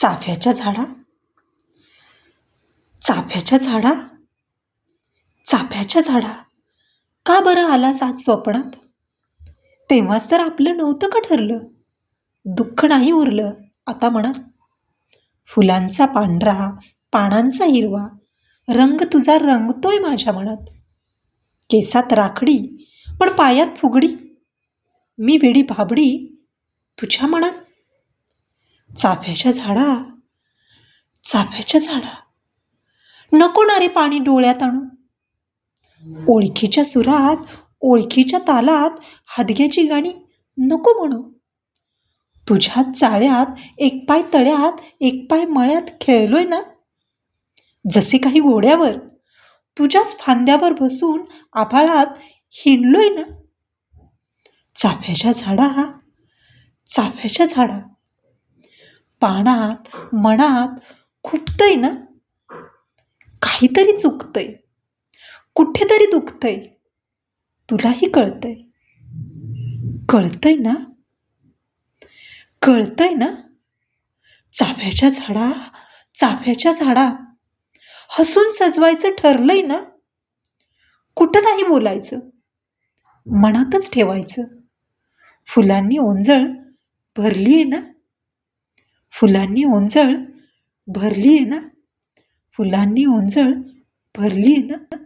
चाफ्याच्या झाडा? चाफ्याच्या झाडा? चाफ्याच्या झाडा? का बरं आलास आज स्वप्नात? तेव्हाच तर आपलं नव्हतं का ठरलं? दुःख नाही उरलं आता म्हणा. फुलांचा पांढरा पानांचा हिरवा रंग तुझा रंगतोय माझ्या मनात. केसात राखडी पण पायात फुगडी. मी वेडी भाबडी तुझ्या मनात. चाफ्याच्या झाडा? चाफ्याच्या झाडा? नको ना रे पाणी डोळ्यात आणू. ओळखीच्या सुरात ओळखीच्या तालात हादग्याची गाणी नको म्हणू. तुझ्या चाळ्यात एक पाय तळ्यात एक पाय मळ्यात खेळलोय ना? जसे काही घोड्यावर तुझ्याच फांद्यावर बसून आभाळात हिंडलोय ना? चाफ्याच्या झाडा? चाफ्याच्या झाडा? पानात मनात खुपतंय ना? काहीतरी चुकतंय. कुठेतरी दुखतंय. तुलाही कळतंय. कळतंय ना? कळतंय ना? चाफ्याच्या झाडा चाफ्याच्या झाडा. हसून सजवायचं ठरलंय ना? कुठं नाही बोलायचं? मनातच ठेवायचं. फुलांनी ओंजळ भरली आहे ना? फुलांनी ओंजळ भरली आहे ना? फुलांनी ओंजळ भरली आहे ना?